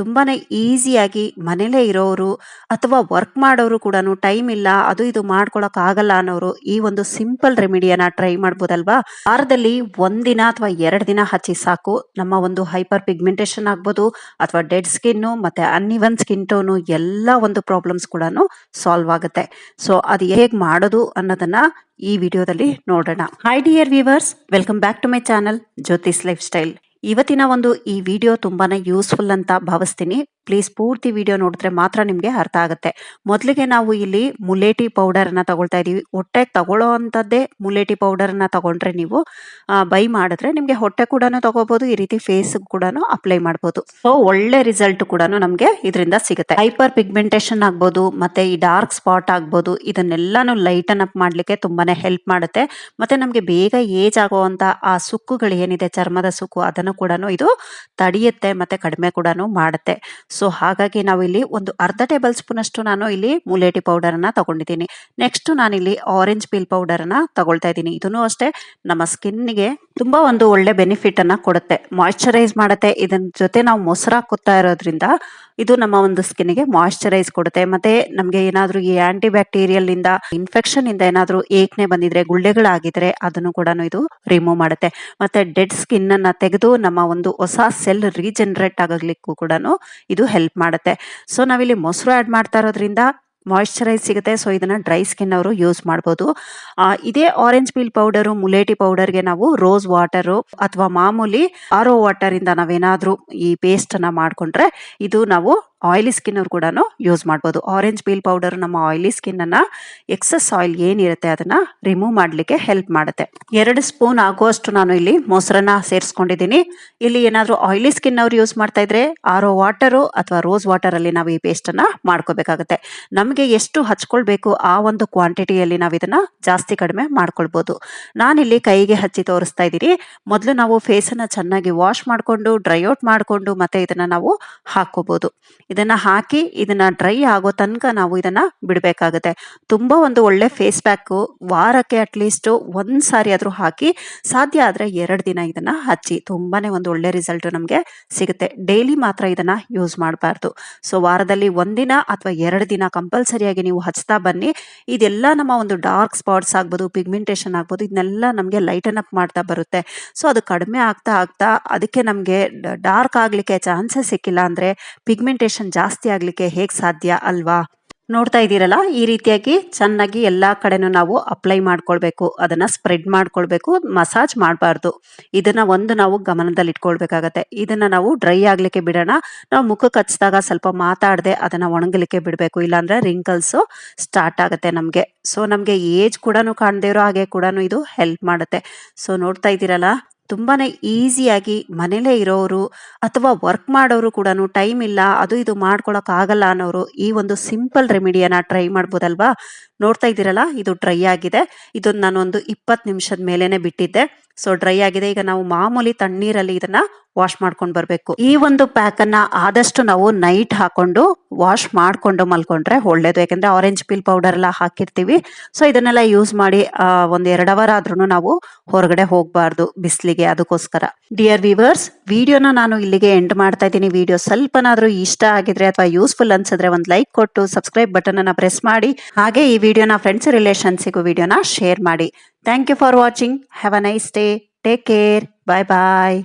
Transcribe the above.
ತುಂಬಾ ಈಸಿಯಾಗಿ ಮನೇಲೇ ಇರೋರು ಅಥವಾ ವರ್ಕ್ ಮಾಡೋರು ಕೂಡ ಟೈಮ್ ಇಲ್ಲ, ಅದು ಇದು ಮಾಡ್ಕೊಳಕ್ ಆಗಲ್ಲ ಅನ್ನೋರು ಈ ಒಂದು ಸಿಂಪಲ್ ರೆಮಿಡಿಯನ್ನ ಟ್ರೈ ಮಾಡ್ಬೋದಲ್ವಾ? ವಾರದಲ್ಲಿ ಒಂದಿನ ಅಥವಾ ಎರಡು ದಿನ ಹಚ್ಚಿ ಸಾಕು. ನಮ್ಮ ಒಂದು ಹೈಪರ್ ಪಿಗ್ಮೆಂಟೇಷನ್ ಆಗ್ಬೋದು, ಅಥವಾ ಡೆಡ್ ಸ್ಕಿನ್ನು ಮತ್ತೆ ಅನ್ಇವನ್ ಸ್ಕಿನ್ ಟೋನು ಎಲ್ಲ ಒಂದು ಪ್ರಾಬ್ಲಮ್ಸ್ ಕೂಡ ಸಾಲ್ವ್ ಆಗುತ್ತೆ. ಸೊ ಅದು ಹೇಗೆ ಮಾಡೋದು ಅನ್ನೋದನ್ನ ಈ ವಿಡಿಯೋದಲ್ಲಿ ನೋಡೋಣ. Hi dear viewers welcome back to my channel Jyothis lifestyle ಇವತ್ತಿನ ಒಂದು ಈ ವಿಡಿಯೋ ತುಂಬಾನೇ ಯೂಸ್ಫುಲ್ ಅಂತ ಭಾವಿಸ್ತೀನಿ. ಪ್ಲೀಸ್ ಪೂರ್ತಿ ವಿಡಿಯೋ ನೋಡಿದ್ರೆ ಮಾತ್ರ ನಿಮಗೆ ಅರ್ಥ ಆಗುತ್ತೆ. ಮೊದಲಿಗೆ ನಾವು ಇಲ್ಲಿ ಮುಲೇಟಿ ಪೌಡರನ್ನು ತಗೊಳ್ತಾ ಇದ್ದೀವಿ. ಹೊಟ್ಟೆಗೆ ತಗೊಳ್ಳೋ ಅಂಥದ್ದೇ ಮುಲೇಟಿ ಪೌಡರನ್ನು ತಗೊಂಡ್ರೆ ನೀವು ಬೈ ಮಾಡಿದ್ರೆ ನಿಮಗೆ ಹೊಟ್ಟೆ ಕೂಡ ತಗೋಬಹುದು ಈ ರೀತಿ ಫೇಸ್ ಕೂಡ ಅಪ್ಲೈ ಮಾಡ್ಬೋದು. ಸೊ ಒಳ್ಳೆ ರಿಸಲ್ಟ್ ಕೂಡ ನಮಗೆ ಇದರಿಂದ ಸಿಗುತ್ತೆ. ಹೈಪರ್ ಪಿಗ್ಮೆಂಟೇಷನ್ ಆಗ್ಬೋದು, ಮತ್ತೆ ಈ ಡಾರ್ಕ್ ಸ್ಪಾಟ್ ಆಗ್ಬೋದು, ಇದನ್ನೆಲ್ಲಾನು ಲೈಟನ್ ಅಪ್ ಮಾಡ್ಲಿಕ್ಕೆ ತುಂಬಾನೇ ಹೆಲ್ಪ್ ಮಾಡುತ್ತೆ. ಮತ್ತೆ ನಮಗೆ ಬೇಗ ಏಜ್ ಆಗುವಂತ ಆ ಸುಕ್ಕುಗಳು ಏನಿದೆ, ಚರ್ಮದ ಸುಕ್ಕು, ಅದನ್ನು ಕೂಡ ಇದು ತಡೆಯುತ್ತೆ, ಮತ್ತೆ ಕಡಿಮೆ ಕೂಡ ಮಾಡುತ್ತೆ. ಸೊ ಹಾಗಾಗಿ ನಾವಿಲ್ಲಿ ಒಂದು ಅರ್ಧ ಟೇಬಲ್ ಸ್ಪೂನ್ ಅಷ್ಟು ನಾನು ಇಲ್ಲಿ ಮುಲೇಟಿ ಪೌಡರ್ ಅನ್ನ ತಗೊಂಡಿದ್ದೀನಿ. ನೆಕ್ಸ್ಟ್ ನಾನಿಲ್ಲಿ ಆರೆಂಜ್ ಪೀಲ್ ಪೌಡರ್ ಅನ್ನ ತಗೊಳ್ತಾ ಇದ್ದೀನಿ. ಇದನ್ನು ಅಷ್ಟೇ ನಮ್ಮ ಸ್ಕಿನ್ಗೆ ತುಂಬಾ ಒಂದು ಒಳ್ಳೆ ಬೆನಿಫಿಟ್ ಅನ್ನ ಕೊಡುತ್ತೆ. ಮಾಯಶ್ಚರೈಸ್ ಮಾಡುತ್ತೆ. ಇದನ್ನ ಜೊತೆ ನಾವು ಮೊಸರು ಹಾಕುತ್ತಾ ಇರೋದ್ರಿಂದ ಇದು ನಮ್ಮ ಒಂದು ಸ್ಕಿನ್ಗೆ ಮಾಯಶ್ಚರೈಸ್ ಕೊಡುತ್ತೆ. ಮತ್ತೆ ನಮಗೆ ಏನಾದ್ರೂ ಈ ಆಂಟಿ ಬ್ಯಾಕ್ಟೀರಿಯಲ್ ಇಂದ ಇನ್ಫೆಕ್ಷನ್ ಇಂದ ಏನಾದ್ರೂ ಏಕ್ನೆ ಬಂದಿದ್ರೆ, ಗುಳ್ಳೆಗಳಾಗಿದ್ರೆ ಅದನ್ನು ಕೂಡ ಇದು ರಿಮೂವ್ ಮಾಡುತ್ತೆ. ಮತ್ತೆ ಡೆಡ್ ಸ್ಕಿನ್ ಅನ್ನ ತೆಗೆದು ನಮ್ಮ ಒಂದು ಹೊಸ ಸೆಲ್ ರೀಜನರೇಟ್ ಆಗಲಿಕ್ಕೂ ಕೂಡ ಇದು ಹೆಲ್ಪ್ ಮಾಡುತ್ತೆ. ಸೊ ನಾವಿಲ್ಲಿ ಮೊಸರು ಆಡ್ ಮಾಡ್ತಾ ಇರೋದ್ರಿಂದ ಮಾಯಿಶ್ಚರೈಸ್ ಸಿಗುತ್ತೆ. ಸೊ ಇದನ್ನ ಡ್ರೈ ಸ್ಕಿನ್ ಅವರು ಯೂಸ್ ಮಾಡ್ಬೋದು. ಆ, ಇದೇ ಆರೆಂಜ್ ಪೀಲ್ ಪೌಡರು ಮುಲೇಟಿ ಪೌಡರ್ಗೆ ನಾವು ರೋಸ್ ವಾಟರು ಅಥವಾ ಮಾಮೂಲಿ ಆರೋ ವಾಟರ್ ಇಂದ ನಾವೇನಾದ್ರೂ ಈ ಪೇಸ್ಟ್ ಅನ್ನ ಮಾಡ್ಕೊಂಡ್ರೆ ಇದು ನಾವು ಆಯಿಲಿ ಸ್ಕಿನ್ ಅವ್ರು ಕೂಡ ಯೂಸ್ ಮಾಡ್ಬೋದು. ಆರೆಂಜ್ ಪೀಲ್ ಪೌಡರ್ ನಮ್ಮ ಆಯಿಲಿ ಸ್ಕಿನ್ ಅನ್ನ ಎಕ್ಸಸ್ ಆಯಿಲ್ ಏನಿರುತ್ತೆ ಅದನ್ನ ರಿಮೂವ್ ಮಾಡಲಿಕ್ಕೆ ಹೆಲ್ಪ್ ಮಾಡುತ್ತೆ. ಎರಡು ಸ್ಪೂನ್ ಆಗುವಷ್ಟು ನಾನು ಇಲ್ಲಿ ಮೊಸರನ್ನ ಸೇರಿಸ್ಕೊಂಡಿದ್ದೀನಿ. ಇಲ್ಲಿ ಏನಾದರೂ ಆಯಿಲಿ ಸ್ಕಿನ್ ಅವ್ರು ಯೂಸ್ ಮಾಡ್ತಾ ಇದ್ರೆ ಆರೋ ವಾಟರು ಅಥವಾ ರೋಸ್ ವಾಟರ್ ಅಲ್ಲಿ ನಾವು ಈ ಪೇಸ್ಟ್ ಅನ್ನ ಮಾಡ್ಕೋಬೇಕಾಗುತ್ತೆ. ನಮಗೆ ಎಷ್ಟು ಹಚ್ಕೊಳ್ಬೇಕು ಆ ಒಂದು ಕ್ವಾಂಟಿಟಿಯಲ್ಲಿ ನಾವು ಇದನ್ನ ಜಾಸ್ತಿ ಕಡಿಮೆ ಮಾಡ್ಕೊಳ್ಬೋದು. ನಾನಿಲ್ಲಿ ಕೈಗೆ ಹಚ್ಚಿ ತೋರಿಸ್ತಾ ಇದ್ದೀನಿ. ಮೊದಲು ನಾವು ಫೇಸ್ ಅನ್ನ ಚೆನ್ನಾಗಿ ವಾಶ್ ಮಾಡಿಕೊಂಡು ಡ್ರೈ ಔಟ್ ಮಾಡಿಕೊಂಡು ಮತ್ತೆ ಇದನ್ನ ನಾವು ಹಾಕೋಬಹುದು ಇದನ್ನ ಹಾಕಿ ಇದನ್ನ ಡ್ರೈ ಆಗೋ ತನಕ ನಾವು ಇದನ್ನ ಬಿಡಬೇಕಾಗುತ್ತೆ. ತುಂಬಾ ಒಂದು ಒಳ್ಳೆ ಫೇಸ್ ಪ್ಯಾಕ್ ವಾರಕ್ಕೆ ಅಟ್ಲೀಸ್ಟ್ ಒಂದ್ ಸಾರಿ ಆದ್ರೂ ಹಾಕಿ ಸಾಧ್ಯ ಆದ್ರೆ ಎರಡು ದಿನ ಇದನ್ನ ಹಚ್ಚಿ ತುಂಬಾನೇ ಒಂದು ಒಳ್ಳೆ ರಿಸಲ್ಟ್ ನಮಗೆ ಸಿಗುತ್ತೆ. ಡೈಲಿ ಮಾತ್ರ ಇದನ್ನ ಯೂಸ್ ಮಾಡಬಾರ್ದು. ಸೊ ವಾರದಲ್ಲಿ ಒಂದಿನ ಅಥವಾ ಎರಡು ದಿನ ಕಂಪಲ್ಸರಿಯಾಗಿ ನೀವು ಹಚ್ತಾ ಬನ್ನಿ. ಇದೆಲ್ಲ ನಮ್ಮ ಒಂದು ಡಾರ್ಕ್ ಸ್ಪಾಟ್ಸ್ ಆಗ್ಬೋದು ಪಿಗ್ಮೆಂಟೇಷನ್ ಆಗ್ಬೋದು, ಇದನ್ನೆಲ್ಲ ನಮಗೆ ಲೈಟನ್ ಅಪ್ ಮಾಡ್ತಾ ಬರುತ್ತೆ. ಸೊ ಅದು ಕಡಿಮೆ ಆಗ್ತಾ ಆಗ್ತಾ ಅದಕ್ಕೆ ನಮಗೆ ಡಾರ್ಕ್ ಆಗ್ಲಿಕ್ಕೆ ಚಾನ್ಸಸ್ ಸಿಕ್ಕಿಲ್ಲ ಅಂದ್ರೆ ಪಿಗ್ಮೆಂಟೇಷನ್ ಜಾಸ್ತಿ ಆಗ್ಲಿಕ್ಕೆ ಹೇಗೆ ಸಾಧ್ಯ ಅಲ್ವಾ? ನೋಡ್ತಾ ಇದ್ದೀರಲ್ಲ, ಈ ರೀತಿಯಾಗಿ ಚೆನ್ನಾಗಿ ಎಲ್ಲಾ ಕಡೆನೂ ನಾವು ಅಪ್ಲೈ ಮಾಡ್ಕೊಳ್ಬೇಕು, ಅದನ್ನ ಸ್ಪ್ರೆಡ್ ಮಾಡ್ಕೊಳ್ಬೇಕು ಮಸಾಜ್ ಮಾಡಬಾರ್ದು. ಇದನ್ನ ಒಂದು ನಾವು ಗಮನದಲ್ಲಿ ಇಟ್ಕೊಳ್ಬೇಕಾಗತ್ತೆ ಇದನ್ನ ನಾವು ಡ್ರೈ ಆಗ್ಲಿಕ್ಕೆ ಬಿಡೋಣ. ನಾವು ಮುಖ ಕಚ್ಚಿದಾಗ ಸ್ವಲ್ಪ ಮಾತಾಡದೆ ಅದನ್ನ ಒಣಗಲಿಕ್ಕೆ ಬಿಡಬೇಕು, ಇಲ್ಲಾಂದ್ರೆ ರಿಂಕಲ್ಸ್ ಸ್ಟಾರ್ಟ್ ಆಗುತ್ತೆ ನಮಗೆ. ಸೊ ನಮಗೆ ಏಜ್ ಕೂಡ ಕಾಣದೇ ಇರೋ ಹಾಗೆ ಕೂಡ ಇದು ಹೆಲ್ಪ್ ಮಾಡುತ್ತೆ. ಸೊ ನೋಡ್ತಾ ಇದ್ದೀರಲ್ಲ ತುಂಬಾನೇ ಈಸಿಯಾಗಿ ಮನೇಲೇ ಇರೋರು ಅಥವಾ ವರ್ಕ್ ಮಾಡೋರು ಕೂಡ ಟೈಮ್ ಇಲ್ಲ, ಅದು ಇದು ಮಾಡ್ಕೊಳಕ್ ಆಗಲ್ಲ ಅನ್ನೋರು ಈ ಒಂದು ಸಿಂಪಲ್ ರೆಮಿಡಿಯನ್ನ ಟ್ರೈ ಮಾಡ್ಬೋದಲ್ವಾ? ನೋಡ್ತಾ ಇದ್ದೀರಲ್ಲ, ಇದು ಡ್ರೈ ಆಗಿದೆ. ಇದನ್ನ ನಾನು ಒಂದು ಇಪ್ಪತ್ತು ನಿಮಿಷದ ಮೇಲೇನೆ ಬಿಟ್ಟಿದ್ದೆ. ಸೊ ಡ್ರೈ ಆಗಿದೆ. ಈಗ ನಾವು ಮಾಮೂಲಿ ತಣ್ಣೀರಲ್ಲಿ ಇದನ್ನ ವಾಶ್ ಮಾಡ್ಕೊಂಡು ಬರಬೇಕು. ಈ ಒಂದು ಪ್ಯಾಕ್ ಅನ್ನ ಆದಷ್ಟು ನಾವು ನೈಟ್ ಹಾಕೊಂಡು ವಾಶ್ ಮಾಡ್ಕೊಂಡು ಮಲ್ಕೊಂಡ್ರೆ ಒಳ್ಳೇದು. ಯಾಕಂದ್ರೆ ಆರೆಂಜ್ ಪೀಲ್ ಪೌಡರ್ ಎಲ್ಲ ಹಾಕಿರ್ತೀವಿ. ಸೊ ಇದನ್ನೆಲ್ಲ ಯೂಸ್ ಮಾಡಿ ಒಂದು ಎರಡ್ ಅವರ್ ಆದ್ರೂ ನಾವು ಹೊರಗಡೆ ಹೋಗ್ಬಾರ್ದು ಬಿಸಿಲಿಗೆ. ಅದಕ್ಕೋಸ್ಕರ. ಡಿಯರ್ ವಿವರ್ಸ್ ವಿಡಿಯೋನ ನಾನು ಇಲ್ಲಿಗೆ ಎಂಡ್ ಮಾಡ್ತಾ ಇದ್ದೀನಿ. ವಿಡಿಯೋ ಸ್ವಲ್ಪನಾದ್ರೂ ಇಷ್ಟ ಆಗಿದ್ರೆ ಅಥವಾ ಯೂಸ್ಫುಲ್ ಅನ್ಸಿದ್ರೆ ಒಂದು ಲೈಕ್ ಕೊಟ್ಟು ಸಬ್ಸ್ಕ್ರೈಬ್ ಬಟನ್ ಅನ್ನ ಪ್ರೆಸ್ ಮಾಡಿ. ಹಾಗೆ ಈ ವಿಡಿಯೋನ ಫ್ರೆಂಡ್ಸ್ ರಿಲೇಷನ್ಸಿಗೂ ವಿಡಿಯೋನ ಶೇರ್ ಮಾಡಿ. Thank you for watching have a nice day take care bye bye